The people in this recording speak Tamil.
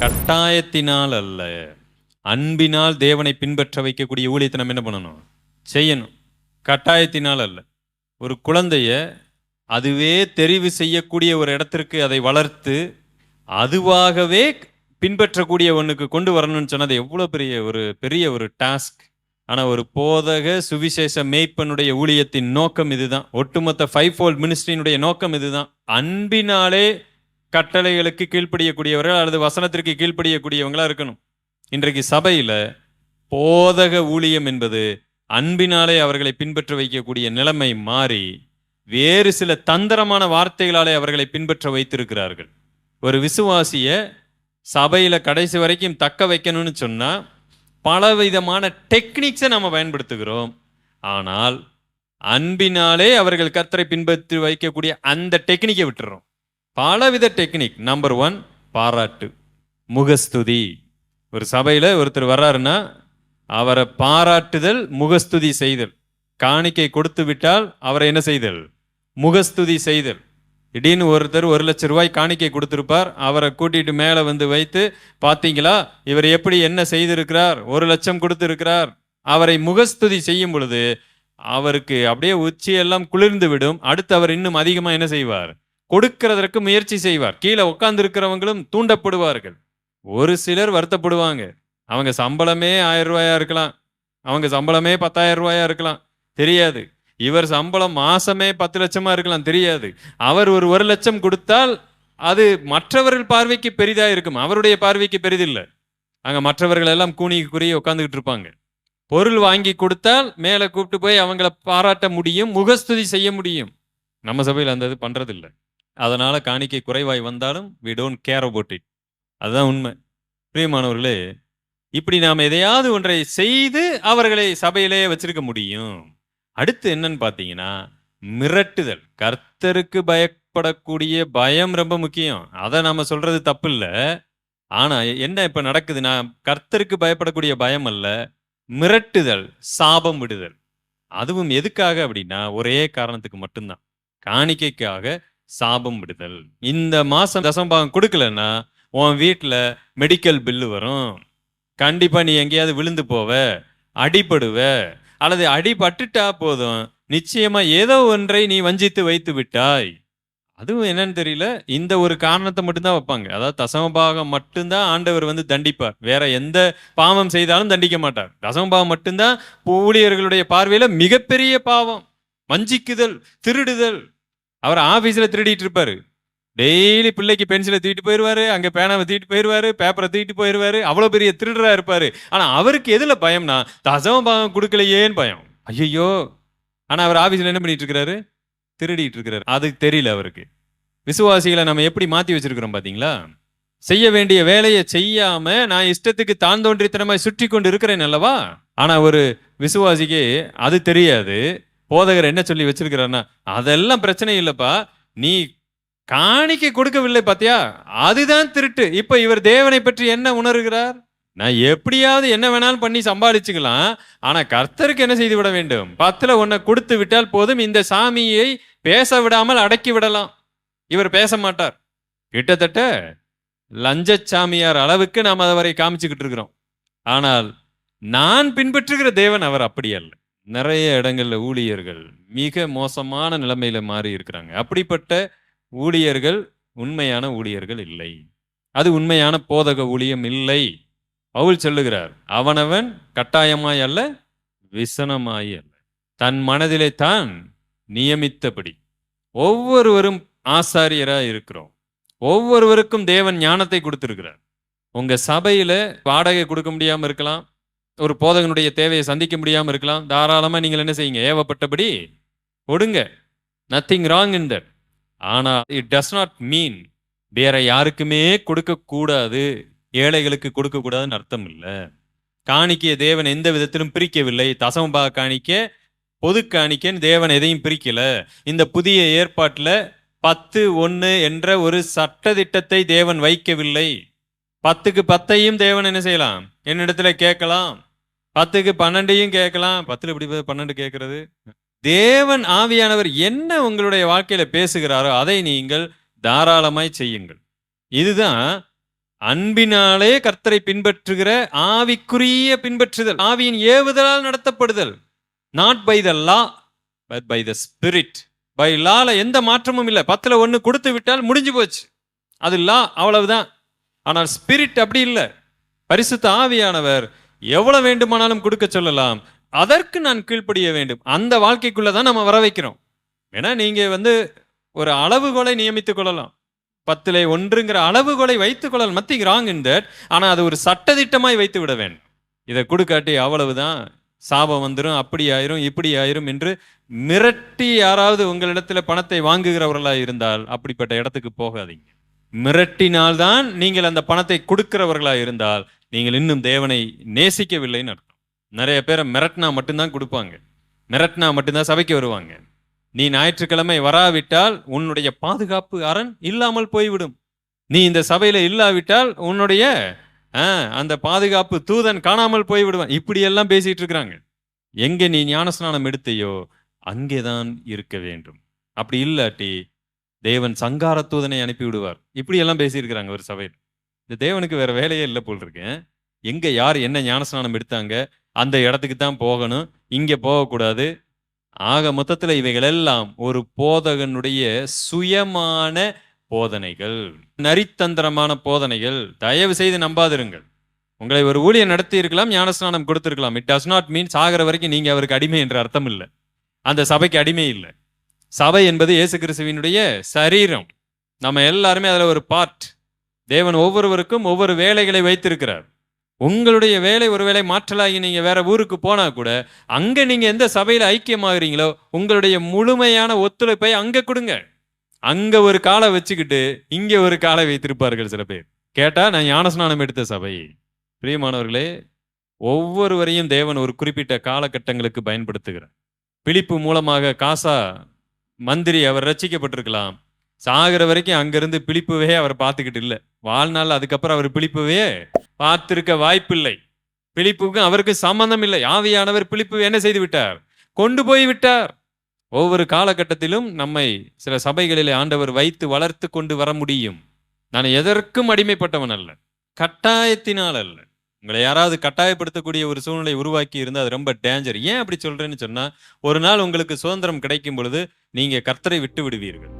கட்டாயத்தினால் அல்ல. அன்பினால் தேவனை பின்பற்ற வைக்கக்கூடிய ஊழியத்தை நம்ம என்ன பண்ணணும்? செய்யணும். கட்டாயத்தினால் அல்ல. ஒரு குழந்தைய அதுவே தெரிவு செய்யக்கூடிய ஒரு இடத்திற்கு அதை வளர்த்து அதுவாகவே பின்பற்றக்கூடிய ஒன்றுக்கு கொண்டு வரணும்னு சொன்னது எவ்வளோ பெரிய ஒரு பெரிய ஒரு டாஸ்க் ஆனால் ஒரு போதக சுவிசேஷ மேய்ப்பனுடைய ஊழியத்தின் நோக்கம் இதுதான். ஒட்டுமொத்த ஃபைவ் ஃபோல்ட் மினிஸ்ட்ரியினுடைய நோக்கம் இதுதான். அன்பினாலே கட்டளைகளுக்கு கீழ்ப்படியக்கூடியவர்கள் அல்லது வசனத்திற்கு கீழ்ப்படியக்கூடியவங்களா இருக்கணும். இன்றைக்கு சபையில் போதக ஊழியம் என்பது அன்பினாலே அவர்களை பின்பற்ற வைக்கக்கூடிய நிலைமை மாறி வேறு சில தந்திரமான வார்த்தைகளாலே அவர்களை பின்பற்ற வைத்திருக்கிறார்கள். ஒரு விசுவாசிய சபையில் கடைசி வரைக்கும் தக்க வைக்கணும்னு சொன்னால் பலவிதமான டெக்னிக்ஸை நம்ம பயன்படுத்துகிறோம். ஆனால் அன்பினாலே அவர்கள் கத்தரை பின்பற்றி வைக்கக்கூடிய அந்த டெக்னிக்கை விட்டுறோம். பலவித டெக்னிக். நம்பர் ஒன் பாராட்டு. முகஸ்துதி. ஒரு சபையில் ஒருத்தர் வர்றாருன்னா அவரை பாராட்டுதல் முகஸ்துதி செய்தல். காணிக்கை கொடுத்து விட்டால் அவரை என்ன செய்தல்? முகஸ்துதி செய்தல். திடீர்னு ஒருத்தர் ஒரு லட்சம் ரூபாய் காணிக்கை கொடுத்துருப்பார். அவரை கூட்டிட்டு மேலே வந்து வைத்து பார்த்தீங்களா இவர் எப்படி என்ன செய்திருக்கிறார்? ஒரு லட்சம் கொடுத்துருக்கிறார். அவரை முகஸ்துதி செய்யும் பொழுது அவருக்கு அப்படியே உச்சியெல்லாம் குளிர்ந்து விடும். அடுத்து அவர் இன்னும் அதிகமாக என்ன செய்வார்? கொடுக்கிறதற்கு முயற்சி செய்வார். கீழே உட்கார்ந்து இருக்கிறவங்களும் தூண்டப்படுவார்கள். ஒரு சிலர் வருத்தப்படுவாங்க. அவங்க சம்பளமே ஆயிரம் ரூபாயா இருக்கலாம். அவங்க சம்பளமே பத்தாயிரம் ரூபாயா இருக்கலாம். தெரியாது. இவர் சம்பளம் மாசமே பத்து லட்சமா இருக்கலாம். தெரியாது. அவர் ஒரு ஒரு லட்சம் கொடுத்தால் அது மற்றவர்கள் பார்வைக்கு பெரிதா இருக்கும். அவருடைய பார்வைக்கு பெரிதில்லை. அங்க மற்றவர்கள் எல்லாம் கூனி உட்காந்துக்கிட்டு இருப்பாங்க. பொருள் வாங்கி கொடுத்தால் மேலே கூப்பிட்டு போய் அவங்கள பாராட்ட முடியும் முகஸ்துதி செய்ய முடியும். நம்ம சபையில் அந்த இது பண்றதில்லை. அதனால் காணிக்கை குறைவாய் வந்தாலும் we don't care about it அதுதான் உண்மை. பிரியமானவர்களே இப்படி நாம் எதையாவது ஒன்றை செய்து அவர்களை சபையிலே வச்சிருக்க முடியும். அடுத்து என்னன்னு பார்த்தீங்கன்னா மிரட்டுதல். கர்த்தருக்கு பயப்படக்கூடிய பயம் ரொம்ப முக்கியம். அதை நாம் சொல்றது தப்பு இல்லை ஆனால் என்ன இப்போ நடக்குதுன்னா கர்த்தருக்கு பயப்படக்கூடிய பயம் அல்ல மிரட்டுதல் சாபம் விடுதல். அதுவும் எதுக்காக அப்படின்னா ஒரே காரணத்துக்கு மட்டும்தான். காணிக்கைக்காக சாபம் விடுதல். இந்த மாதம் தசம்பாகம் கொடுக்கலன்னா உன் வீட்டில் மெடிக்கல் பில்லு வரும். கண்டிப்பாக நீ எங்கேயாவது விழுந்து போவ அடிபடுவ அல்லது அடிபட்டுட்டா போதும். நிச்சயமாக ஏதோ ஒன்றை நீ வஞ்சித்து வைத்து விட்டாய். அதுவும் என்னன்னு தெரியல இந்த ஒரு காரணத்தை மட்டும்தான் வைப்பாங்க. அதாவது தசமபாகம் மட்டும்தான் ஆண்டவர் வந்து தண்டிப்பார். வேற எந்த பாவம் செய்தாலும் தண்டிக்க மாட்டார். தசமபாகம் மட்டும்தான் ஊழியர்களுடைய பார்வையில் மிகப்பெரிய பாவம். வஞ்சிக்குதல் திருடுதல். அவர் ஆஃபீஸில் திருடிட்டு இருப்பார். டெய்லி பிள்ளைக்கு பென்சிலை தூக்கிட்டு போயிடுவாரு அங்கே பேனாவை தூக்கிட்டு போயிருவாரு பேப்பரை தூக்கிட்டு போயிருவாரு. அவ்வளோ பெரிய திருடராக இருப்பார். ஆனால் அவருக்கு எதில் பயம்னா தசம பாகம் கொடுக்கலையேன்னு பயம். ஐயோ ஆனால் அவர் ஆஃபீஸில் என்ன பண்ணிட்டு இருக்கிறாரு திருடிட்டு இருக்கிறாரு அது தெரியல அவருக்கு. விசுவாசிகளை நம்ம எப்படி மாற்றி வச்சிருக்கிறோம் பார்த்தீங்களா செய்ய வேண்டிய வேலையை செய்யாம நான் இஷ்டத்துக்கு தான் தோன்றித்தனமாய் சுற்றி கொண்டு இருக்கிறேன் அல்லவா? ஆனால் ஒரு விசுவாசிக்கு அது தெரியாது. போதகர் என்ன சொல்லி வச்சிருக்கிறாருன்னா அதெல்லாம் பிரச்சனை இல்லைப்பா. நீ காணிக்கை கொடுக்கவில்லை பாத்தியா? அதுதான் திருட்டு. இப்ப இவர் தேவனை பற்றி என்ன உணர்கிறார்? நான் எப்படியாவது என்ன வேணாலும் பண்ணி சம்பாதிச்சுக்கலாம். ஆனா கர்த்தருக்கு என்ன செய்து விட வேண்டும்? பத்துல ஒன்ன கொடுத்து விட்டால் போதும். இந்த சாமியை பேச விடாமல் அடக்கி விடலாம். இவர் பேச மாட்டார். கிட்டத்தட்ட லஞ்சச்சாமியார் அளவுக்கு நாம் அவரை காமிச்சுக்கிட்டு இருக்கிறோம். ஆனால் நான் பின்பற்றுகிற தேவன் அவர் அப்படி அல்ல. நிறைய இடங்கள்ல ஊழியர்கள் மிக மோசமான நிலைமையில மாறி இருக்கிறாங்க அப்படிப்பட்ட ஊழியர்கள் உண்மையான ஊழியர்கள் இல்லை. அது உண்மையான போதக ஊழியம் இல்லை. பவுல் சொல்லுகிறார் அவனவன் கட்டாயமாய் அல்ல விசனமாய் அல்ல. தன் மனதிலே தான் நியமித்தபடி. ஒவ்வொருவரும் ஆசாரியராக இருக்கிறோம். ஒவ்வொருவருக்கும் தேவன் ஞானத்தை கொடுத்துருக்கிறார். உங்க சபையில வாடகை கொடுக்க முடியாம இருக்கலாம் ஒரு போதகனுடைய தேவையை சந்திக்க முடியாமல் இருக்கலாம். தாராளமாக நீங்கள் என்ன செய்யுங்க? ஏவப்பட்டபடி கொடுங்க நத்திங் ராங் இன் தட் ஆனால் இட் டஸ் நாட் மீன் வேற யாருக்குமே கொடுக்கக்கூடாது ஏழைகளுக்கு கொடுக்கக்கூடாதுன்னு அர்த்தம் இல்லை. காணிக்கைய தேவன் எந்த விதத்திலும் பிரிக்கவில்லை. தசம்பா காணிக்க பொது காணிக்கன்னு தேவன் எதையும் பிரிக்கல. இந்த புதிய ஏற்பாட்டில் பத்து ஒன்று என்ற ஒரு சட்டத்திட்டத்தை தேவன் வைக்கவில்லை. பத்துக்கு பத்தையும் தேவன் என்ன செய்யலாம்? என்னிடத்துல கேட்கலாம். பத்துக்கு பன்னெண்டையும் கேட்கலாம். பத்துல எப்படி பன்னெண்டு கேட்கறது? தேவன் ஆவியானவர் என்ன உங்களுடைய வாழ்க்கையில பேசுகிறாரோ அதை நீங்கள் தாராளமாய் செய்யுங்கள். இதுதான் அன்பினாலே கர்த்தரை பின்பற்றுகிற ஆவிக்குரிய பின்பற்றுதல். ஆவியின் ஏவுதலால் நடத்தப்படுதல். Not by the law but by the spirit by லால எந்த மாற்றமும் இல்லை. பத்துல ஒன்று கொடுத்து விட்டால் முடிஞ்சு போச்சு. அது லா அவ்வளவுதான். ஆனால் ஸ்பிரிட் அப்படி இல்லை. பரிசுத்த ஆவியானவர் எவ்வளவு வேண்டுமானாலும் கொடுக்க சொல்லலாம். அதற்கு நான் கீழ்ப்படிய வேண்டும். அந்த வாழ்க்கைக்குள்ள தான் நம்ம வர வைக்கிறோம் ஏன்னா நீங்க வந்து ஒரு அளவுகோலை நியமித்துக் கொள்ளலாம். பத்துல ஒன்றுங்கிற அளவுகோலை வைத்துக் கொள்ளலாம் மத்திங் ராங் இன் தட் ஆனா அது ஒரு சட்டதிட்டமாய் வைத்து விட வேண்டும். இதை கொடுக்காட்டி அவ்வளவுதான். சாபம் வந்துடும் அப்படி ஆயிரும் இப்படி ஆயிரும் என்று மிரட்டி யாராவது உங்களிடத்துல பணத்தை வாங்குகிறவர்களாக இருந்தால் அப்படிப்பட்ட இடத்துக்கு போகாதீங்க. மிரட்டினால்தான் நீங்கள் அந்த பணத்தை கொடுக்கிறவர்களா இருந்தால் நீங்கள் இன்னும் தேவனை நேசிக்கவில்லைன்னு அர்த்தம். நிறைய பேரை மிரட்டினா மட்டும்தான் கொடுப்பாங்க. மிரட்டினா மட்டும்தான் சபைக்கு வருவாங்க. நீ ஞாயிற்றுக்கிழமை வராவிட்டால் உன்னுடைய பாதுகாப்பு அரண் இல்லாமல் போய்விடும். நீ இந்த சபையில இல்லாவிட்டால் உன்னுடைய ஆ, அந்த பாதுகாப்பு தூதன் காணாமல் போய்விடுவான். இப்படியெல்லாம் பேசிட்டு இருக்கிறாங்க. எங்கே நீ ஞானஸ்நானம் எடுத்தையோ அங்கேதான் இருக்க வேண்டும். அப்படி இல்லாட்டி தேவன் சங்கார தூதனை அனுப்பி விடுவார் இப்படி எல்லாம் பேசியிருக்கிறாங்க ஒரு சபையில். இந்த தேவனுக்கு வேற வேலையே இல்லை போல் இருக்கேன் எங்க யார் என்ன ஞானஸ்நானம் எடுத்தாங்க? அந்த இடத்துக்கு தான் போகணும். இங்க போகக்கூடாது. ஆக மொத்தத்தில் இவைகள் எல்லாம் ஒரு போதகனுடைய சுயமான போதனைகள். நரித்தந்திரமான போதனைகள். தயவு செய்து நம்பாதிருங்கள். உங்களை ஒரு ஊழியர் நடத்தி இருக்கலாம் ஞானஸ்நானம் கொடுத்திருக்கலாம். இட் டஸ் நாட் மீன் சாகிற வரைக்கும் நீங்க அவருக்கு அடிமை என்ற அர்த்தம் இல்லை. அந்த சபைக்கு அடிமை இல்லை. சபை என்பது இயேசு கிறிஸ்துவினுடைய சரீரம். நம்ம எல்லாருமே அதில் ஒரு பார்ட் தேவன் ஒவ்வொருவருக்கும் ஒவ்வொரு வேலைகளை வைத்திருக்கிறார். உங்களுடைய வேலை ஒருவேளை மாற்றலாகி நீங்கள் வேற ஊருக்கு போனால் கூட அங்கே நீங்கள் எந்த சபையில் ஐக்கியமாகறீங்களோ உங்களுடைய முழுமையான ஒத்துழைப்பை அங்கே கொடுங்க. அங்கே ஒரு காலை வச்சுக்கிட்டு இங்கே ஒரு காலை வைத்திருப்பார்கள் சில பேர். கேட்டால் நான் ஞானஸ்நானம் எடுத்த சபை. பிரியமானவர்களே ஒவ்வொருவரையும் தேவன் ஒரு குறிப்பிட்ட காலகட்டங்களுக்கு பயன்படுத்துகிறார். பிழிப்பு மூலமாக காசா மந்திரி அவர் ரட்சிக்கப்பட்டிருக்கலாம் சாகிற வரைக்கும் அங்கிருந்து பிலிப்புவே அவர் பார்த்துக்கிட்டு இல்லை. வாழ்நாள் அதுக்கப்புறம் அவர் பிழிப்பவே பார்த்திருக்க வாய்ப்பில்லை. பிழிப்புக்கும் அவருக்கு சம்பந்தம் இல்லை. ஆவியானவர் பிழிப்பு என்ன செய்து விட்டார்? கொண்டு போய் விட்டார். ஒவ்வொரு காலகட்டத்திலும் நம்மை சில சபைகளிலே ஆண்டவர் வைத்து வளர்த்து கொண்டு வர முடியும். நான் எதற்கும் அடிமைப்பட்டவன் அல்ல. கட்டாயத்தினால் அல்ல. உங்களை யாராவது கட்டாயப்படுத்தக்கூடிய ஒரு சூழ்நிலை உருவாக்கி இருந்தால் அது ரொம்ப டேஞ்சர் ஏன் அப்படி சொல்றேன்னு சொன்னா ஒரு நாள் உங்களுக்கு சுதந்திரம் கிடைக்கும் பொழுது நீங்க கர்த்தரை விட்டு விடுவீர்கள்.